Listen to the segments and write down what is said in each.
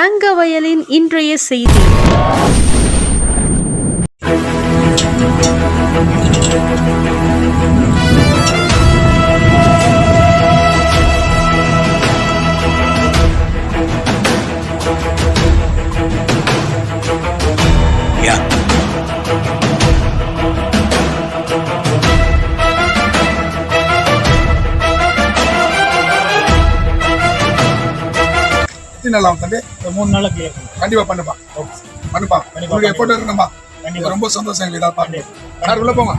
தங்க வயலின் இன்றைய செய்தி. யா. எத்தனை மூணு நாளில் கிளியர் பண்ணுவோம் கண்டிப்பா பண்ணுப்பா. பண்ணுப்பா. கண்டிப்பா, உங்களுடைய போட்டோ இருக்குங்கப்பா கண்டிப்பா. ரொம்ப சந்தோஷம் எங்களுக்கு இதாக பாருங்க உள்ள போங்க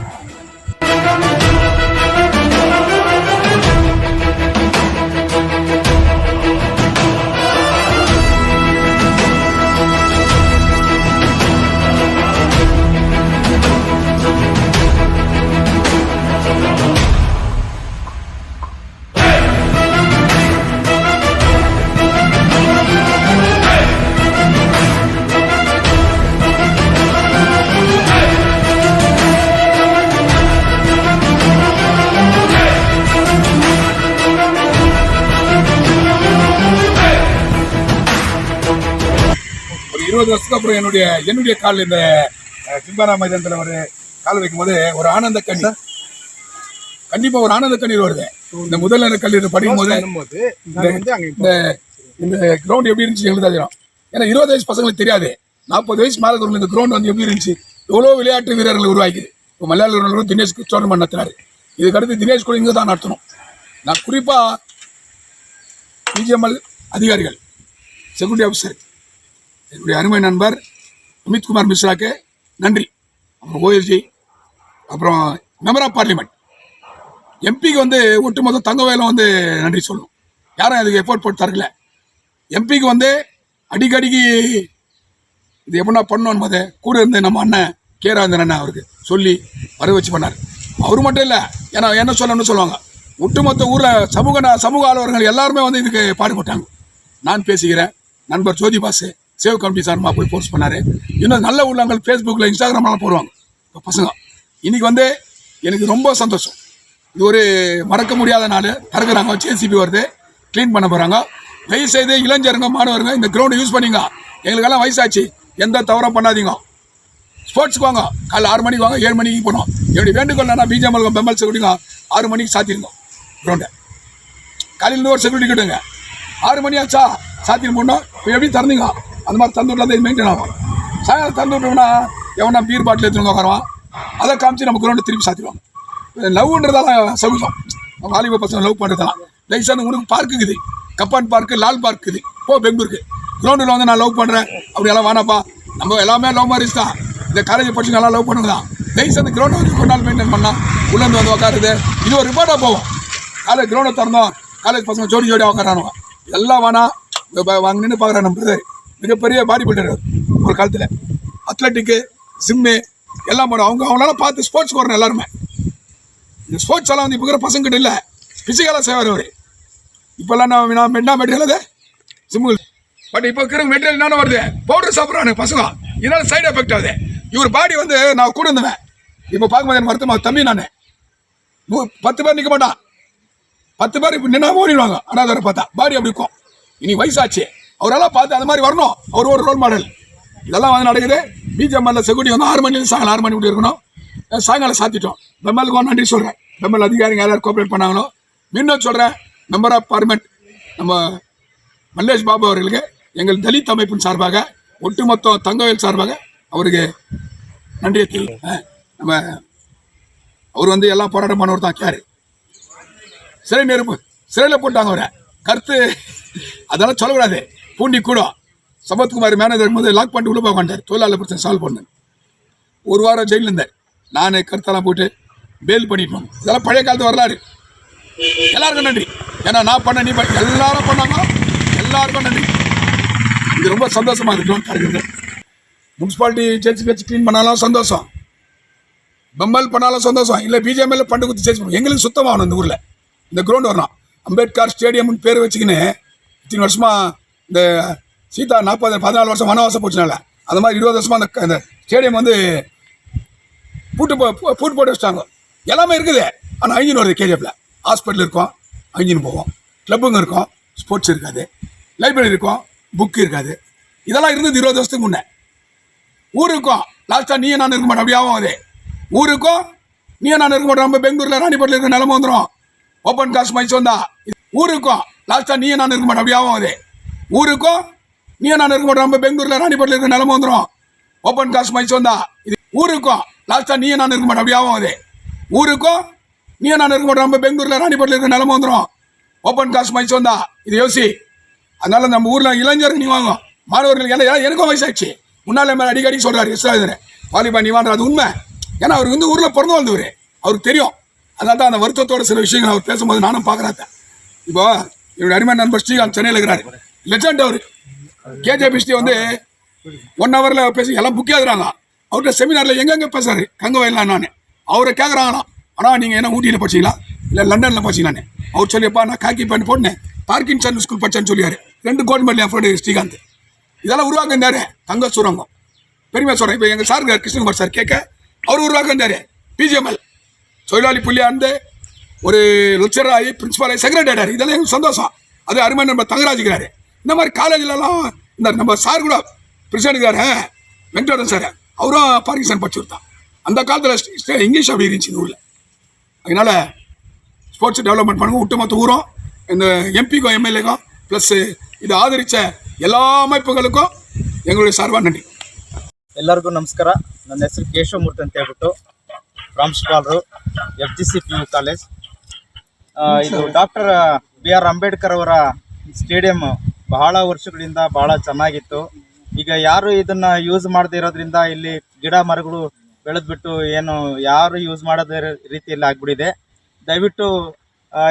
இருபது வருஷத்துக்கு அப்புறம் என்னுடைய என்னுடைய கால் இந்த சிம்பாரா மைதானத்துல ஒரு கால் வைக்கும்போது ஒரு ஆனந்த கண்ணீர். கண்டிப்பா ஒரு ஆனந்த கண்ணீர் வருது. இந்த முதல் நிலை கல்லூரி படிக்கும் போது இந்த இந்த கிரவுண்ட் எப்படி இருந்துச்சு எங்களுக்கு தெரியும். ஏன்னா இருபது வயசு பசங்களுக்கு தெரியாது. நாற்பது வயசு மேலே இந்த கிரவுண்ட் வந்து எப்படி இருந்துச்சு? எவ்வளோ விளையாட்டு வீரர்களை உருவாக்கிது? இப்போ மலையாள வீரர்களும் தினேஷ் டோர்னமெண்ட் நடத்தினாரு. இதுக்கு அடுத்து தினேஷ் கூட இங்கே தான் நடத்தணும். நான் குறிப்பாக பிஜிஎம்எல் அதிகாரிகள் செக்யூரிட்டி ஆஃபீஸர் என்னுடைய அருமை நண்பர் அமித்குமார் மிஸ்ராக்கு நன்றி. அப்புறம் ஓஎஸ்ஜி அப்புறம் மெம்பர் ஆஃப் பார்லிமெண்ட் எம்பிக்கு வந்து ஒட்டுமொத்த தங்கவேலும் வந்து நன்றி சொல்லணும். யாரும் அதுக்கு எஃபோர்ட் போட்டு தரல. எம்பிக்கு வந்து அடிக்கடிக்கு இது எப்படின்னா பண்ணணும் போது கூட இருந்து நம்ம அண்ணன் கேராந்தன் அண்ணன் அவருக்கு சொல்லி வர வச்சு பண்ணார் அவர் மட்டும் இல்லை ஏன்னா என்ன சொல்லணும்னு சொல்லுவாங்க. ஒட்டுமொத்த ஊரில் சமூக சமூக ஆர்வலர்கள் எல்லாருமே வந்து இதுக்கு பாடுபட்டாங்க. நான் பேசுகிறேன். நண்பர் ஜோதிபாசு சேவ் கமிட்டி சார்மா போய் போஸ்ட் பண்ணார். இன்னும் நல்ல உள்ளங்கள் ஃபேஸ்புக்கில் இன்ஸ்டாகிராம்லாம் போடுவாங்க. இப்போ பசங்க. இன்றைக்கி வந்து எனக்கு ரொம்ப சந்தோஷம். இது ஒரு மறக்க முடியாத நாள். திறக்கிறாங்க ஜேசிபி வருது. க்ளீன் பண்ண போகிறாங்க வயசு செய்து இளைஞருங்க மாணவருங்க இந்த கிரவுண்டை யூஸ் பண்ணிங்க. எங்களுக்கெல்லாம் வயசாச்சு. எந்த தவறும் பண்ணாதீங்க. ஸ்போர்ட்ஸ்க்கு வாங்க. காலைல ஆறு மணிக்கு வாங்க ஏழு மணிக்கு போனோம் என்னுடைய வேண்டுகோள் என்ன பிஜேமல் பெம்பல் செக்யூரிட்டிங்க ஆறு மணிக்கு சாத்திருந்தோம் கிரவுண்டை காலையில் ஒரு செக்யூரிட்டி கிட்டுங்க. ஆறு மணி ஆச்சா? சாத்தியம் போனோம் இப்போ எப்படி திறந்தீங்க? அந்த மாதிரி தந்தூரில் விட்டா இது மெயின்டைன் ஆகும். சாயங்காலம் தந்தூர்னா எவனா பீர் பாட்டில் எடுத்துகிட்டு உட்காருவான். அதை காமிச்சு நம்ம கிரௌண்டை திருப்பி சாத்திடுவாங்க லவ்ன்றதெல்லாம் சகுசம். வாலிப பசங்க லவ் பண்ணுறதெல்லாம் லைசன் உனக்கு பார்க் இருக்குது. கப்பான் பார்க்கு லால் பார்க் இருக்குது. போ பெங்களூருக்கு. கிரௌண்டில் வந்து நான் லவ் பண்ணுறேன் அப்படி எல்லாம் வேணாப்பா. நம்ம எல்லாமே லவ் மேரேஜ் தான். இந்த காலேஜ் படிச்சு எல்லாம் லவ் பண்ணுங்க தான் லைசன் கிரௌண்டை வந்து கொண்டு நாள் மெயின்டைன் பண்ணால் உள்ளேருந்து வந்து உட்காருது. இது ஒரு ரிப்போர்ட்டாக போகும் காலேஜ் கிரௌண்டை திறந்தோம். காலேஜ் பசங்க ஜோடி ஜோடியாக உட்காரானுவோம் எல்லாம் வேணாம் வாங்க நின்று பார்க்குறேன் நம்ம brother. மிகப்பெரிய பாடி பில்டர் ஒரு காலத்தில். அத்லட்டிக்கு ஜிம்மு எல்லாம் போடும் அவங்க அவங்களால பார்த்து ஸ்போர்ட்ஸ் வரணும் எல்லாருமே. இந்த ஸ்போர்ட்ஸ் எல்லாம் வந்து இப்போ இருக்கிற பசங்கிட்ட இல்லை. ஃபிசிக்கலாக செய்வார் அவர். இப்போல்லாம் நான் நான் மெண்டா மெட்டீரியல் அது ஜிம்மு பட் இப்போ இருக்கிற மெட்டீரியல் என்னென்ன வருது? பவுடர் சாப்பிட்றாங்க பசங்க. இதனால் சைடு எஃபெக்ட் ஆகுது. இவர் பாடி வந்து நான் கூட இருந்தேன் இப்போ பார்க்கும்போது எனக்கு வருத்தமா தம்பி நான். பத்து பேர் நிற்க மாட்டான். பத்து பேர் இப்போ நின்னா ஓடிடுவாங்க. அனாதரை பார்த்தா பாடி அப்படி இருக்கும். இனி வயசாச்சு. அவரெல்லாம் பார்த்து அது மாதிரி வரணும். அவர் ஒரு ரோல் மாடல் இதெல்லாம் வந்து நடக்குது. பிஜிஎம்எல்ல செக்யூரிட்டி வந்து ஆறு மணிலேருந்து சாயங்காலம் ஆறு மணி இப்படி இருக்கணும். சாயங்காலம் சாத்திட்டோம். பெம்மலுக்கு நன்றி சொல்கிறேன் பெம்மல் அதிகாரிங்க யார் கோஆப்ரேட் பண்ணாங்களோ மீண்டும் சொல்கிறேன் மெம்பர் ஆஃப் பார்லிமெண்ட் நம்ம மல்லேஷ் பாபு அவர்களுக்கு எங்கள் தலித் அமைப்பின் சார்பாக ஒட்டுமொத்த தங்கவேல் சார்பாக அவருக்கு நன்றியை தெரி அஹ் நம்ம அவர் வந்து எல்லாம் போராட்டம் பண்ணவர் தான் கேரு சிறை நெருப்பு. சிறையில் போட்டாங்க அவரை. கருத்து அதெல்லாம் சொல்லக்கூடாது. பூண்டி கூட சமத்குமார் மேனேஜர் போது லாக் பண்ணிட்டு உள்ள போக மாட்டார். தொழிலாளர் பிரச்சனை சால்வ் பண்ணேன் ஒரு வாரம் ஜெயிலில் இருந்தார் நான் கருத்தெல்லாம் போட்டு பேல் பண்ணிட்டு இதெல்லாம் பழைய காலத்து வரலாறு. எல்லாருக்கும் நன்றி. ஏன்னா நான் பண்ண நீ பண்ண எல்லாரும் பண்ணாங்க. எல்லாருக்கும் நன்றி. இது ரொம்ப சந்தோஷமா இருக்கு. இருக்கிறது முனிசிபாலிட்டி ஜட்ஜ் வச்சு க்ளீன் பண்ணாலும் சந்தோஷம். பம்பல் பண்ணாலும் சந்தோஷம். இல்லை பிஜேபியில் பண்டு குத்தி சேஞ்ச் பண்ணுவோம் எங்களுக்கு சுத்தமாகணும் இந்த ஊரில். இந்த கிரவுண்ட் வரணும். அம்பேத்கர் ஸ்டேடியம்னு பேர் வச்சுக்கின்னு இத்தனை வருஷமாக இந்த சீதா நாற்பது பதினாலு வருஷம் வனவாசம் போச்சுனால அந்த மாதிரி இருபது வருஷமாக அந்த அந்த ஸ்டேடியம் வந்து பூட்டு போ பூட்டு போட்டு வச்சிட்டாங்க. எல்லாமே இருக்குது. ஆனால் ஐஞ்சின் வருது கேஜிஎஃப்ல ஹாஸ்பிட்டல் இருக்கும் ஐஞ்சின் போவோம். கிளப்புங்க இருக்கும் ஸ்போர்ட்ஸ் இருக்காது. லைப்ரரி இருக்கும் புக் இருக்காது. இதெல்லாம் இருந்தது இருபது வருஷத்துக்கு முன்னே. ஊருக்கும் லாஸ்ட்டாக நீ நான் இருக்க மாட்டேன் அப்படியாவும் அது. ஊருக்கும் நீ நான் இருக்க மாட்டோம். நம்ம பெங்களூரில் ராணிப்பட்டில் இருக்கிற நிலம வந்துடும் ஓப்பன் காஸ்ட் மைச் வந்தா ஊருக்கும் லாஸ்ட்டாக நீ நான் இருக்க மாட்டேன் அப்படியாவும் அது. ஊருக்கும் நீ நான் இருக்க மாட்டோம் நம்ம பெங்களூர்ல ராணிப்பட்டில் இருக்க நிலம வந்துடும் ஓப்பன் காஸ்ட் மைஸ் வந்தா. இது ஊருக்கும் லாஸ்டா நீ நான் இருக்க மாட்டோம் அப்படியாவும் அது. ஊருக்கும் நீ நான் இருக்க மாட்டோம் நம்ம பெங்களூர்ல ராணிப்பட்டில் இருக்க நிலம வந்துடும் ஓப்பன் காஸ்ட் மைஸ் வந்தா. இது யோசி. அதனால நம்ம ஊர்ல இளைஞருக்கு நீ வாங்கும் மாணவர்களுக்கு எல்லாம் ஏன்னா எனக்கும் வயசாச்சு முன்னாள் மேலே அடிக்கடி சொல்றாரு இஸ்ராயல் வாலிபா நீ வாங்குற அது உண்மை. ஏன்னா அவருக்கு வந்து ஊர்ல பிறந்து வந்தவர். அவருக்கு தெரியும். அதனால தான் அந்த வருத்தத்தோட சில விஷயங்கள் அவர் பேசும்போது நானும் பார்க்குறேன் இப்போ இவருடைய அருமை நண்பர் ஸ்ரீகாந்த் சென்னையில் இருக்கிறாரு. லெஜண்ட் அவர். கேஜே பிஸ்டி வந்து ஒன் ஹவரில் பேசி எல்லாம் புக்கே எழுதுறாங்க அவர்கிட்ட செமினாரில் எங்கெங்கே பேசுறாரு? கங்க வயலாம் நான். அவரை கேட்குறாங்களாம் ஆனால் நீங்கள் என்ன ஊட்டியில் படிச்சீங்களா இல்லை லண்டனில் படிச்சீங்களான்னு அவர் சொல்லியப்பா நான் காக்கி பேண்ட் போட்டேன் பார்க்கின்சன் ஸ்கூல் படிச்சேன்னு சொல்லியாரு. ரெண்டு கோல்டு மெடல் என் ஸ்ரீகாந்த். இதெல்லாம் உருவாக்குந்தாரு தங்க சுரங்கம். பெருமையாக சொல்கிறேன் இப்போ எங்கள் சார் கிருஷ்ணகுமார் சார் கேட்க அவர் உருவாக்குந்தாரு பிஜிஎம்எல் தொழிலாளி புள்ளியாண்டு ஒரு லெக்சராகி ஆகி செக்ரட்டரி இதெல்லாம் எனக்கு சந்தோஷம். அது அருமை நம்ம தங்கராஜிக்கிறாரு இந்த மாதிரி காலேஜ்லலாம் இந்த நம்ம சார் கூட பிரசிடண்ட் இருக்காரு வெங்கடேசன் சார் அவரும் பார்க்கிசன் படிச்சு கொடுத்தான் அந்த காலத்தில் இங்கிலீஷ் அப்படி இருந்துச்சு இந்த ஊரில் அதனால ஸ்போர்ட்ஸ் டெவலப்மெண்ட் பண்ணுங்க ஒட்டுமொத்த ஊரும் இந்த எம்பிக்கும் எம்எல்ஏக்கும் ப்ளஸ் இதை ஆதரித்த எல்லா அமைப்புகளுக்கும் எங்களுடைய சார்பாக நன்றி ಎಲ್ಲರಿಗೂ ನಮಸ್ಕಾರ ನನ್ನ ಹೆಸರು ಕೇಶವಮೂರ್ತಿ ಅಂತ ಹೇಳ್ಬಿಟ್ಟು ಪ್ರಾಂಶುಪಾಲರು F G C P U college ಆ, ಇದು ಡಾಕ್ಟರ್ ಬಿ ಆರ್ ಅಂಬೇಡ್ಕರ್ ಅವರ ಸ್ಟೇಡಿಯಂ ಬಹಳ ವರ್ಷಗಳಿಂದ ಬಹಳ ಚೆನ್ನಾಗಿತ್ತು. ಈಗ ಯಾರು ಇದನ್ನ ಯೂಸ್ ಮಾಡದೇ ಇರೋದ್ರಿಂದ ಇಲ್ಲಿ ಗಿಡ ಮರಗಳು ಬೆಳೆದ್ಬಿಟ್ಟು ಏನು ಯಾರು ಯೂಸ್ ಮಾಡದ ರೀತಿಯಲ್ಲಿ ಆಗ್ಬಿಟ್ಟಿದೆ. ದಯವಿಟ್ಟು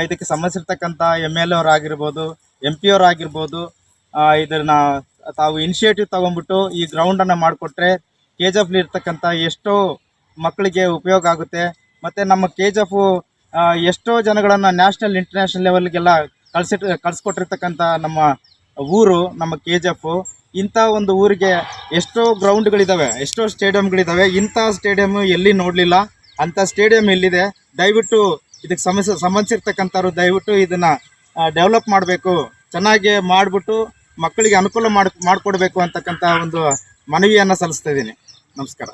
ಇದಕ್ಕೆ ಸಂಬಂಧಿಸಿರ್ತಕ್ಕಂಥ ಎಂ ಎಲ್ ಅವರಾಗಿರ್ಬೋದು ಎಂ ಪಿ ಅವರಾಗಿರ್ಬೋದು ಇದನ್ನ ತಾವು ಇನಿಷಿಯೇಟಿವ್ ತಗೊಂಡ್ಬಿಟ್ಟು ಈ ಗ್ರೌಂಡನ್ನು ಮಾಡಿಕೊಟ್ರೆ ಕೆ ಜಿ ಎಫ್ಲಿ ಇರ್ತಕ್ಕಂಥ ಎಷ್ಟೋ ಮಕ್ಕಳಿಗೆ ಉಪಯೋಗ ಆಗುತ್ತೆ. ಮತ್ತು ನಮ್ಮ ಕೆ ಜಿ ಎಫು ಎಷ್ಟೋ ಜನಗಳನ್ನು ನ್ಯಾಷನಲ್ ಇಂಟರ್ನ್ಯಾಷನಲ್ ಲೆವೆಲ್ಗೆಲ್ಲ ಕಳ್ಸಿಟ್, ಕಳ್ಸಿಕೊಟ್ಟಿರ್ತಕ್ಕಂಥ ನಮ್ಮ ಊರು, ನಮ್ಮ ಕೆ ಜಿ ಎಫು ಇಂಥ ಒಂದು ಊರಿಗೆ ಎಷ್ಟೋ ಗ್ರೌಂಡ್ಗಳಿದ್ದಾವೆ ಎಷ್ಟೋ ಸ್ಟೇಡಿಯಂಗಳಿದ್ದಾವೆ ಇಂಥ ಸ್ಟೇಡಿಯಂ ಎಲ್ಲಿ ನೋಡಲಿಲ್ಲ? ಅಂಥ ಸ್ಟೇಡಿಯಂ ಎಲ್ಲಿದೆ? ದಯವಿಟ್ಟು ಇದಕ್ಕೆ ಸಮಸ್ಯೆ ಸಂಬಂಧಿಸಿರ್ತಕ್ಕಂಥವ್ರು ದಯವಿಟ್ಟು ಇದನ್ನು ಡೆವಲಪ್ ಮಾಡಬೇಕು. ಚೆನ್ನಾಗಿ ಮಾಡಿಬಿಟ್ಟು ಮಕ್ಕಳಿಗೆ ಅನುಕೂಲ ಮಾಡಿ, ಮಾಡಿಕೊಡ್ಬೇಕು ಅಂತಕ್ಕಂಥ ಒಂದು ಮನವಿಯನ್ನು ಸಲ್ಲಿಸ್ತಾ ಇದ್ದೀನಿ. ನಮಸ್ಕಾರ.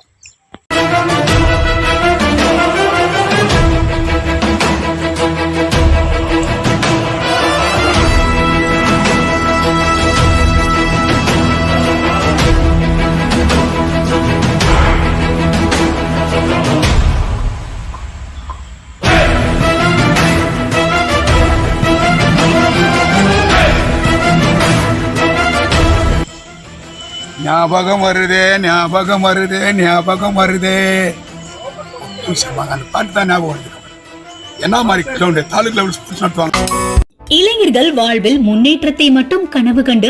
ஞாபகம் வருதே ஞாபகம் வருதே ஞாபகம் வருதே. சொல்லுவாங்க அந்த பாட்டு தான் ஞாபகம் வருது. என்ன மாதிரி கிரவுண்டு தாலுக் லெவல் நடத்துவாங்க இளைஞர்கள் வாழ்வில் முன்னேற்றத்தை மட்டும் கனவு கண்டு